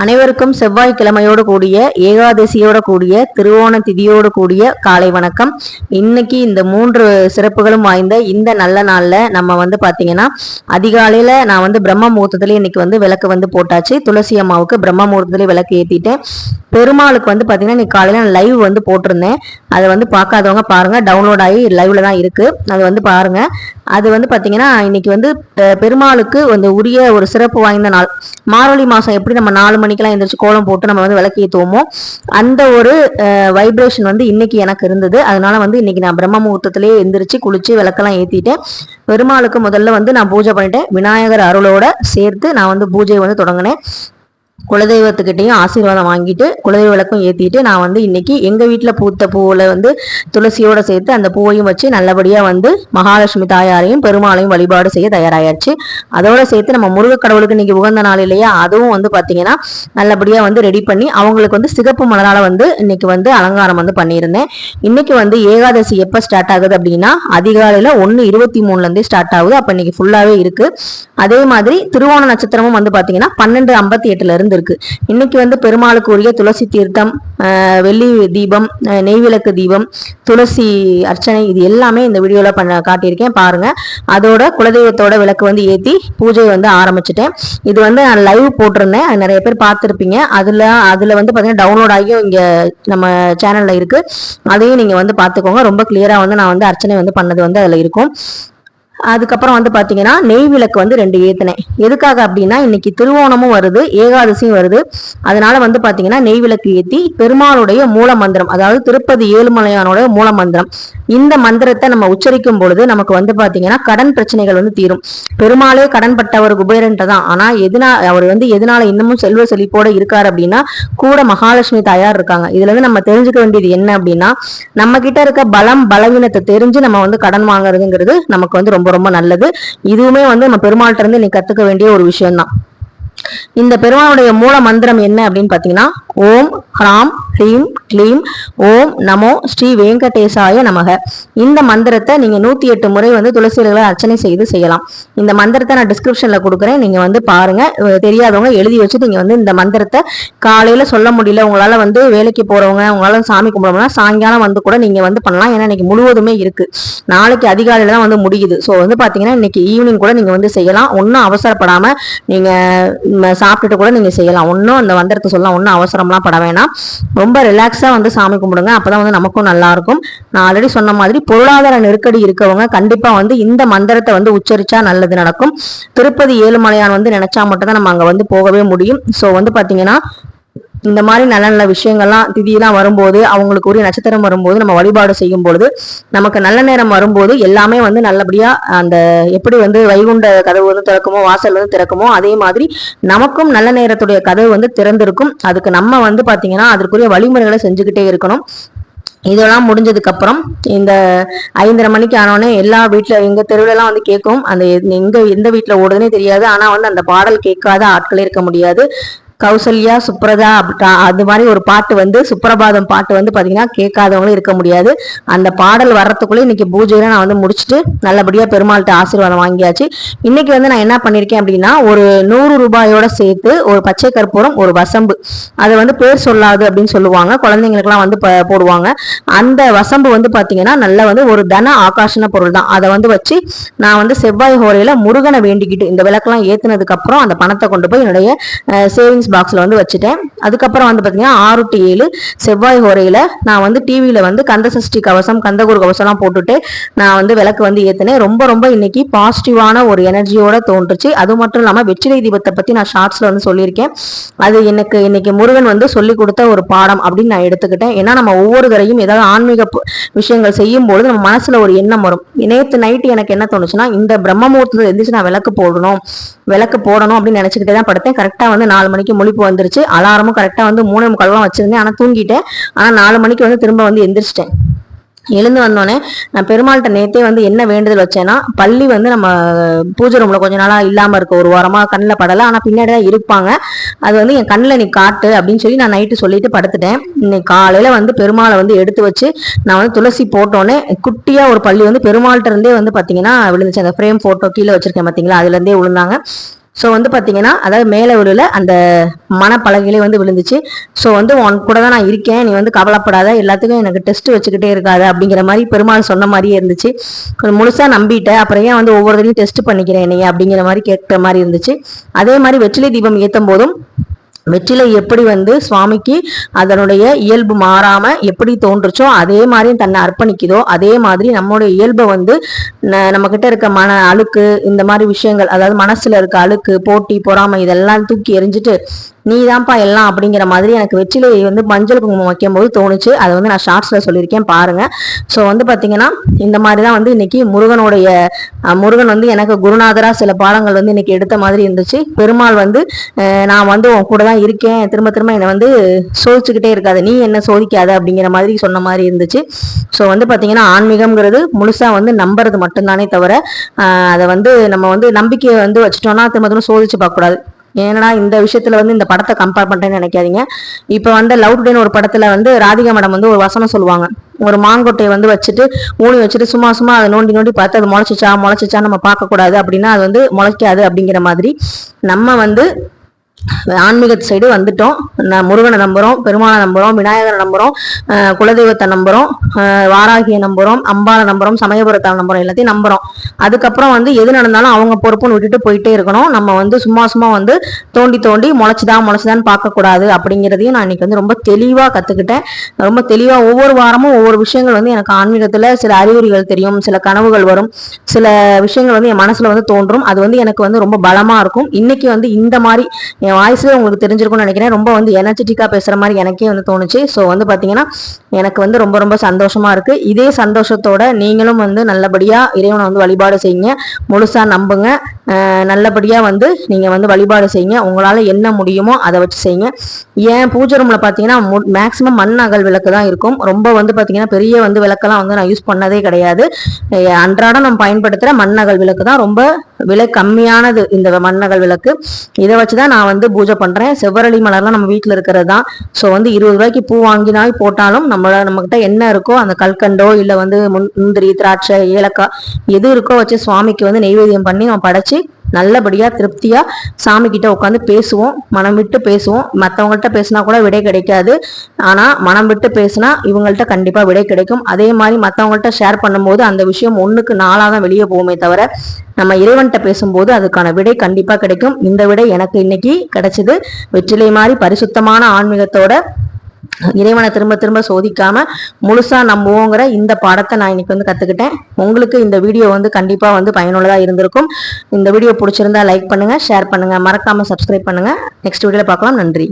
அனைவருக்கும் செவ்வாய்க்கிழமையோடு கூடிய ஏகாதசியோட கூடிய திருவோண திதியோடு கூடிய காலை வணக்கம். இன்னைக்கு இந்த மூன்று சிறப்புகளும் வாய்ந்த இந்த நல்ல நாள்ல நம்ம வந்து பாத்தீங்கன்னா அதிகாலையில நான் வந்து பிரம்ம முகூர்த்தத்துல இன்னைக்கு வந்து விளக்கு வந்து போட்டாச்சு. துளசி அம்மாவுக்கு பிரம்ம முகூர்த்தத்துல விளக்கு ஏத்திட்டேன். பெருமாளுக்கு வந்து பாத்தீங்கன்னா இன்னைக்கு காலையில லைவ் வந்து போட்டிருந்தேன். அதை வந்து பார்க்காதவங்க பாருங்க டவுன்லோட் ஆகி லைவ்ல தான் இருக்கு. அது வந்து பாருங்க. அது வந்து பார்த்திங்கன்னா இன்னைக்கு வந்து பெருமாளுக்கு வந்து உரிய ஒரு சிறப்பு வாய்ந்த நாள். மார்கழி மாதம் எப்படி நம்ம நாலு மணிக்கெல்லாம் எந்திரிச்சு கோலம் போட்டு நம்ம வந்து விளக்கு ஏற்றுவோமோ அந்த ஒரு வைப்ரேஷன் வந்து இன்னைக்கு எனக்கு இருந்தது. அதனால வந்து இன்னைக்கு நான் பிரம்ம முகூர்த்தத்திலேயே எந்திரிச்சு குளிச்சு விளக்கெல்லாம் ஏற்றிட்டேன் பெருமாளுக்கு முதல்ல வந்து நான் பூஜை பண்ணிட்டேன். விநாயகர் அருளோட சேர்த்து நான் வந்து பூஜையை வந்து தொடங்கினேன். குலதெய்வத்துக்கிட்டையும் ஆசீர்வாதம் வாங்கிட்டு குலதெய்வ விளக்கம் ஏற்றிட்டு நான் வந்து இன்னைக்கு எங்கள் வீட்டில் பூத்த பூவில் வந்து துளசியோட சேர்த்து அந்த பூவையும் வச்சு நல்லபடியாக வந்து மகாலட்சுமி தாயாரையும் பெருமாளையும் வழிபாடு செய்ய தயாராகிடுச்சு அதோட சேர்த்து நம்ம முருக கடவுளுக்கு இன்னைக்கு உகந்த நாள் இல்லையா? அதுவும் வந்து பார்த்தீங்கன்னா நல்லபடியாக வந்து ரெடி பண்ணி அவங்களுக்கு வந்து சிகப்பு மலரால் வந்து இன்னைக்கு வந்து அலங்காரம் வந்து பண்ணியிருந்தேன். இன்னைக்கு வந்து ஏகாதசி எப்போ ஸ்டார்ட் ஆகுது அப்படின்னா அதிகாலையில் ஒன்று இருபத்தி மூணுலேருந்தே ஸ்டார்ட் ஆகுது. அப்போ இன்னைக்கு ஃபுல்லாகவே இருக்குது அதே மாதிரி திருவோண நட்சத்திரமும் வந்து பார்த்தீங்கன்னா பன்னெண்டு ஐம்பத்தி எட்டுலேருந்து இருந்திருக்கு இன்னைக்கு வந்து பெருமாளுக்கு உரிய துளசி தீர்த்தம் வெள்ளி தீபம் நெய்விளக்கு தீபம் துளசி அர்ச்சனை இது எல்லாமே இந்த வீடியோவில் பண்ண காட்டியிருக்கேன். பாருங்க. அதோட குலதெய்வத்தோட விளக்கு வந்து ஏற்றி பூஜை வந்து ஆரம்பிச்சிட்டேன். இது வந்து நான் லைவ் போட்டிருந்தேன். நிறைய பேர் பார்த்துருப்பீங்க. அதில் அதில் வந்து பார்த்தீங்கன்னா டவுன்லோட் ஆகியும் இங்கே நம்ம சேனலில் இருக்குது அதையும் நீங்கள் வந்து பார்த்துக்கோங்க. ரொம்ப கிளியராக வந்து நான் வந்து அர்ச்சனை வந்து பண்ணது வந்து அதில் இருக்கும். அதுக்கப்புறம் வந்து பார்த்தீங்கன்னா நெய் விளக்கு வந்து ரெண்டு ஏற்றினேன் எதுக்காக அப்படின்னா இன்னைக்கு திருவோணமும் வருது ஏகாதசியும் வருது. அதனால வந்து பார்த்தீங்கன்னா நெய் விளக்கு ஏற்றி பெருமாளுடைய மூல மந்திரம் அதாவது திருப்பதி ஏழுமலையானோட மூல மந்திரம் இந்த மந்திரத்தை நம்ம உச்சரிக்கும் பொழுது நமக்கு வந்து பார்த்தீங்கன்னா கடன் பிரச்சனைகள் வந்து தீரும். பெருமாளே கடன் பட்டவர் தான். ஆனால் எதுனா அவர் வந்து எதனால இன்னமும் செல்வ செழிப்போட இருக்கார் அப்படின்னா கூட மகாலட்சுமி தாயார் இருக்காங்க. இதுல இருந்து நம்ம தெரிஞ்சுக்க வேண்டியது என்ன அப்படின்னா நம்ம கிட்ட இருக்க பலம் பலவீனத்தை தெரிஞ்சு நம்ம வந்து கடன் வாங்குறதுங்கிறது நமக்கு வந்து ரொம்ப ரொம்ப ரொம்ப நல்லது. இதுவுமே வந்து நம்ம பெருமாள்கிட்ட இருந்து நீ கத்துக்க வேண்டிய ஒரு விஷயம் தான் இந்த பெருமானுடைய மூல மந்திரம் என்ன அப்படின்னு பார்த்தீங்கன்னா ஓம் ஹ்ராம் ஹ்ரீம் க்ளீம் ஓம் நமோ ஸ்ரீ வெங்கடேசாய நமக. இந்த மந்திரத்தை நீங்கள் நூற்றி எட்டு முறை வந்து துளசிகளை அர்ச்சனை செய்து செய்யலாம். இந்த மந்திரத்தை நான் டிஸ்கிரிப்ஷனில் கொடுக்குறேன். நீங்கள் வந்து பாருங்க. தெரியாதவங்க எழுதி வச்சு நீங்கள் வந்து இந்த மந்திரத்தை காலையில் சொல்ல முடியல. உங்களால் வந்து வேலைக்கு போகிறவங்க உங்களால் சாமி கும்பிடணும்னா சாயங்காலம் வந்து கூட நீங்கள் வந்து பண்ணலாம். ஏன்னா இன்னைக்கு முழுவதுமே இருக்குது நாளைக்கு அதிகாலையில் தான் வந்து முடியுது. ஸோ வந்து பார்த்தீங்கன்னா இன்னைக்கு ஈவினிங் கூட நீங்கள் வந்து செய்யலாம். ஒன்றும் அவசரப்படாமல் நீங்கள் சாப்பிட்டுட்டு கூட நீங்கள் செய்யலாம். ஒன்றும் அந்த மந்திரத்தை சொல்லலாம். ஒன்றும் அவசரம்லாம் பட வேணாம். ரொம்ப ரிலாக்ஸாக வந்து சாமி கும்பிடுங்க. அப்போ தான் வந்து நமக்கும் நல்லாயிருக்கும் நான் ஆல்ரெடி சொன்ன மாதிரி பொருளாதார நெருக்கடி இருக்கவங்க கண்டிப்பாக வந்து இந்த மந்திரத்தை வந்து உச்சரிச்சா நல்லது நடக்கும். திருப்பதி ஏழுமலையான் வந்து நினச்சா மட்டும் தான் நம்ம அங்கே வந்து போகவே முடியும். ஸோ வந்து பார்த்தீங்கன்னா இந்த மாதிரி நல்ல நல்ல விஷயங்கள்லாம் திதியெல்லாம் வரும்போது அவங்களுக்கு உரிய நட்சத்திரம் வரும்போது நம்ம வழிபாடு செய்யும் பொழுது நமக்கு நல்ல நேரம் வரும்போது எல்லாமே வந்து நல்லபடியா அந்த எப்படி வந்து வைகுண்ட கதவு வந்து திறக்குமோ வாசல் வந்து திறக்குமோ அதே மாதிரி நமக்கும் நல்ல நேரத்துடைய கதவு வந்து திறந்திருக்கும். அதுக்கு நம்ம வந்து பாத்தீங்கன்னா அதற்குரிய வழிமுறைகளை செஞ்சுக்கிட்டே இருக்கணும். இதெல்லாம் முடிஞ்சதுக்கு அப்புறம் இந்த ஐந்தரை மணிக்கு ஆனோடனே எல்லா வீட்டுல எங்க தெருவிலலாம் வந்து கேட்கும். அந்த எங்க எந்த வீட்டுல ஓடுதுன்னே தெரியாது. ஆனா வந்து அந்த பாடல் கேட்காத ஆட்களே இருக்க முடியாது. கௌசல்யா சுப்ரதா அது மாதிரி ஒரு பாட்டு வந்து சுப்ரபாதம் பாட்டு வந்து பார்த்தீங்கன்னா கேட்காதவங்களும் இருக்க முடியாது. அந்த பாடல் வர்றதுக்குள்ளே இன்னைக்கு பூஜையில நான் வந்து முடிச்சுட்டு நல்லபடியாக பெருமாள்கிட்ட ஆசீர்வாதம் வாங்கியாச்சு. இன்னைக்கு வந்து நான் என்ன பண்ணியிருக்கேன் அப்படின்னா ஒரு நூறு ரூபாயோட சேர்த்து ஒரு பச்சை கற்பூரம் ஒரு வசம்பு. அதை வந்து பேர் சொல்லாது அப்படின்னு சொல்லுவாங்க. குழந்தைங்களுக்குலாம் வந்து போடுவாங்க. அந்த வசம்பு வந்து பார்த்தீங்கன்னா நல்ல வந்து ஒரு தன ஆகாஷன பொருள் தான். அதை வந்து வச்சு நான் வந்து செவ்வாய் ஹோரையில் முருகனை வேண்டிக்கிட்டு இந்த விளக்கெல்லாம் ஏற்றுனதுக்கப்புறம் அந்த பணத்தை கொண்டு போய் என்னுடைய சேவிங்ஸ் சேவிங்ஸ் பாக்ஸில் வந்து வச்சுட்டேன். அதுக்கப்புறம் வந்து பார்த்தீங்கன்னா ஆறு டு ஏழு செவ்வாய் ஹோரையில் நான் வந்து டிவியில் வந்து கந்த சஷ்டி கவசம் கந்தகுரு கவசம்லாம் போட்டுட்டு நான் வந்து விளக்கு வந்து ஏற்றினேன் ரொம்ப ரொம்ப இன்னைக்கு பாசிட்டிவான ஒரு எனர்ஜியோட தோன்றுச்சு. அது மட்டும் இல்லாமல் வெற்றிலை தீபத்தை பற்றி நான் ஷார்ட்ஸில் வந்து சொல்லியிருக்கேன். அது எனக்கு இன்னைக்கு முருகன் வந்து சொல்லி கொடுத்த ஒரு பாடம் அப்படின்னு நான் எடுத்துக்கிட்டேன். ஏன்னா நம்ம ஒவ்வொரு தரையும் ஏதாவது ஆன்மீக விஷயங்கள் செய்யும் பொழுது நம்ம மனசில் ஒரு எண்ணம் வரும். நேற்று நைட்டு எனக்கு என்ன தோணுச்சுன்னா இந்த பிரம்ம முகூர்த்தத்தில் எழுந்திரிச்சு நான் விளக்கு போடணும். விளக்கு போடணும் அப்படின்னு நினச்சிக்கிட்டே தான் படுத்தேன். கரெக்டாக வந்து நாலு மணிக்கு முழிப்பு வந்துருச்சு. அலாரமும் கரெக்டாக வந்து மூணு முக்கால்லாம் வச்சுருந்தேன். ஆனால் தூங்கிட்டேன். ஆனால் நாலு மணிக்கு வந்து திரும்ப வந்து எந்திரிச்சிட்டேன். எழுந்து வந்தோடனே நான் பெருமாள்கிட்ட நேத்தே வந்து என்ன வேண்டுதல் வச்சேன்னா பள்ளி வந்து நம்ம பூஜை ரூமில் கொஞ்ச நாளாக இல்லாமல் இருக்க ஒரு வாரமாக கண்ணில் படலை ஆனால் பின்னாடி தான் இருப்பாங்க. அது வந்து என் கண்ணில் நீ காட்டு அப்படின்னு சொல்லி நான் நைட்டு சொல்லிட்டு படுத்துட்டேன். இன்னைக்கு காலையில் வந்து பெருமாளை வந்து எடுத்து வச்சு நான் வந்து துளசி போட்டோன்னே குட்டியாக ஒரு பள்ளி வந்து பெருமாள்கிட்ட இருந்தே வந்து பார்த்தீங்கன்னா விழுந்துச்சு. அந்த ஃப்ரேம் ஃபோட்டோ கீழே வச்சிருக்கேன் பார்த்தீங்களா அதுலேருந்தே விழுந்தாங்க. ஸோ வந்து பார்த்தீங்கன்னா அதாவது மேலே விழுல அந்த மனப்பலகையிலே வந்து விழுந்துச்சு. ஸோ வந்து உன் கூட தான் நான் இருக்கேன். நீ வந்து கவலைப்படாத. எல்லாத்துக்கும் எனக்கு டெஸ்ட் வச்சுக்கிட்டே இருக்காது அப்படிங்கிற மாதிரி பெருமாள் சொன்ன மாதிரியே இருந்துச்சு. முழுசாக நம்பிட்டேன் அப்புறம் ஏன் வந்து ஒவ்வொரு டெஸ்ட் பண்ணிக்கிறேன் நீ அப்படிங்கிற மாதிரி கேட்குற மாதிரி இருந்துச்சு. அதே மாதிரி வெற்றிலை தீபம் ஏற்றும் போதும் வெற்றிலை எப்படி வந்து சுவாமிக்கு அதனுடைய இயல்பு மாறாம எப்படி தோன்றுச்சோ அதே மாதிரி தன்னை அர்ப்பணிக்குதோ அதே மாதிரி நம்மளுடைய இயல்பை வந்து நம்ம கிட்ட இருக்க மன அழுக்கு இந்த மாதிரி விஷயங்கள் அதாவது மனசுல இருக்க அழுக்கு போட்டி பொறாமை இதெல்லாம் தூக்கி எரிஞ்சிட்டு நீ தான்ப்பா எல்லாம் அப்படிங்கிற மாதிரி எனக்கு வெற்றிலை வந்து மஞ்சள் குங்குமம் வைக்கும் போது தோணுச்சு. அதை வந்து நான் ஷார்ட்ஸில் சொல்லியிருக்கேன் பாருங்கள் ஸோ வந்து பார்த்தீங்கன்னா இந்த மாதிரி தான் வந்து இன்னைக்கு முருகனுடைய முருகன் வந்து எனக்கு குருநாதராக சில பாடங்கள் வந்து இன்னைக்கு எடுத்த மாதிரி இருந்துச்சு. பெருமாள் வந்து நான் வந்து உன் கூட தான் இருக்கேன். திரும்ப திரும்ப என்னை வந்து சோதிச்சுக்கிட்டே இருக்காது. நீ என்ன சோதிக்காத அப்படிங்கிற மாதிரி சொன்ன மாதிரி இருந்துச்சு. ஸோ வந்து பார்த்தீங்கன்னா ஆன்மீகம்ங்கிறது முழுசாக வந்து நம்புறது மட்டும்தானே தவிர அதை வந்து நம்ம வந்து நம்பிக்கையை வந்து வச்சுட்டோம்னா திரும்ப திரும்ப சோதிச்சு பார்க்கக்கூடாது. ஏன்னா இந்த விஷயத்துல வந்து இந்த படத்தை கம்பேர் பண்றேன்னு நினைக்காதீங்க. இப்போ வந்து லவ் டுடேன்னு ஒரு படத்துல வந்து ராதிகா மேடம் வந்து ஒரு வசனம் சொல்லுவாங்க. ஒரு மாங்கொட்டையை வந்து வச்சுட்டு ஊனி வச்சுட்டு சும்மா சும்மா அதை நோண்டி நோண்டி பார்த்து அது முளைச்சிச்சா முளைச்சிச்சா நம்ம பார்க்கக்கூடாது அப்படின்னா அது வந்து முளைக்காது அப்படிங்கிற மாதிரி நம்ம வந்து ஆன்மீக சைடு வந்துட்டோம். நான் முருகனை நம்புகிறோம் பெருமானை நம்புகிறோம் விநாயகரை நம்புகிறோம் குலதெய்வத்தை நம்புகிறோம் வாராகியை நம்புகிறோம் அம்பாவை நம்புகிறோம் சமயபுரத்தை நம்புகிறோம் எல்லாத்தையும் நம்புகிறோம் அதுக்கப்புறம் வந்து எது நடந்தாலும் அவங்க பொறுப்புன்னு விட்டுட்டு போயிட்டே இருக்கணும். நம்ம வந்து சும்மா சும்மா வந்து தோண்டி தோண்டி முளைச்சிதான் முளைச்சுதான் பார்க்கக்கூடாது அப்படிங்கிறதையும் நான் இன்னைக்கு வந்து ரொம்ப தெளிவாக கற்றுக்கிட்டேன் ரொம்ப தெளிவாக ஒவ்வொரு வாரமும் ஒவ்வொரு விஷயங்கள் வந்து எனக்கு ஆன்மீகத்தில் சில அறிகுறிகள் தெரியும் சில கனவுகள் வரும் சில விஷயங்கள் வந்து என் மனசில் வந்து தோன்றும். அது வந்து எனக்கு வந்து ரொம்ப பலமாக இருக்கும். இன்னைக்கு வந்து இந்த மாதிரி என் வாய்ஸ்லேயே உங்களுக்கு தெரிஞ்சிருக்கும்னு நினைக்கிறேன். ரொம்ப வந்து எனர்ஜெட்டிக்காக பேசுகிற மாதிரி எனக்கே வந்து தோணுச்சு. ஸோ வந்து பார்த்தீங்கன்னா எனக்கு வந்து ரொம்ப ரொம்ப சந்தோஷமாக இருக்குது இதே சந்தோஷத்தோட நீங்களும் வந்து நல்லபடியாக இறைவனை வந்து வழிபாடு செய்யுங்க. முழுசாக நம்புங்க. நல்லபடியாக வந்து நீங்கள் வந்து வழிபாடு செய்யுங்க. உங்களால் என்ன முடியுமோ அதை வச்சு செய்யுங்க. ஏன் பூஜை ரூமில் பார்த்தீங்கன்னா மேக்ஸிமம் மண் அகல் விளக்கு தான் இருக்கும். ரொம்ப வந்து பார்த்தீங்கன்னா பெரிய வந்து விளக்கெல்லாம் வந்து நான் யூஸ் பண்ணதே கிடையாது. அன்றாடம் நம்ம பயன்படுத்துகிற மண் அகல் விளக்கு தான். ரொம்ப விலை கம்மியானது இந்த மண்ணகல் விளக்கு. இதை வச்சு தான் நான் வந்து பூஜை பண்ணுறேன் செவ்வரளி மலர்லாம் நம்ம வீட்டில் இருக்கிறது தான். ஸோ வந்து இருபது ரூபாய்க்கு பூ வாங்கினாய் போட்டாலும் நம்ம நம்மக்கிட்ட என்ன இருக்கோ அந்த கல்கண்டோ இல்லை வந்து முந்திரி திராட்சை ஏலக்காய் எது இருக்கோ வச்சு சுவாமிக்கு வந்து நெய்வேத்தியம் பண்ணி நம்ம படைச்சு நல்லபடியாக திருப்தியாக சாமி கிட்ட உட்காந்து பேசுவோம். மனம் விட்டு பேசுவோம். மற்றவங்கள்ட்ட பேசினா கூட விடை கிடைக்காது. ஆனால் மனம் விட்டு பேசினா இவங்கள்ட்ட கண்டிப்பாக விடை கிடைக்கும். அதே மாதிரி மற்றவங்கள்ட்ட ஷேர் பண்ணும்போது அந்த விஷயம் ஒன்றுக்கு நாளாக தான் வெளியே போகுமே தவிர நம்ம இறைவன்கிட்ட பேசும்போது அதுக்கான விடை கண்டிப்பாக கிடைக்கும். இந்த விடை எனக்கு இன்னைக்கு கிடைச்சது. வெற்றிலை மாதிரி பரிசுத்தமான ஆன்மீகத்தோட இறைவனை திரும்ப திரும்ப சோதிக்காம முழுசா நம்புவோங்கிற இந்த பாடத்தை நான் இன்னைக்கு வந்து கத்துக்கிட்டேன். உங்களுக்கு இந்த வீடியோ வந்து கண்டிப்பா வந்து பயனுள்ளதா இருந்திருக்கும். இந்த வீடியோ பிடிச்சிருந்தா லைக் பண்ணுங்க ஷேர் பண்ணுங்க. மறக்காம சப்ஸ்கிரைப் பண்ணுங்க. நெக்ஸ்ட் வீடியோல பார்க்கலாம். நன்றி.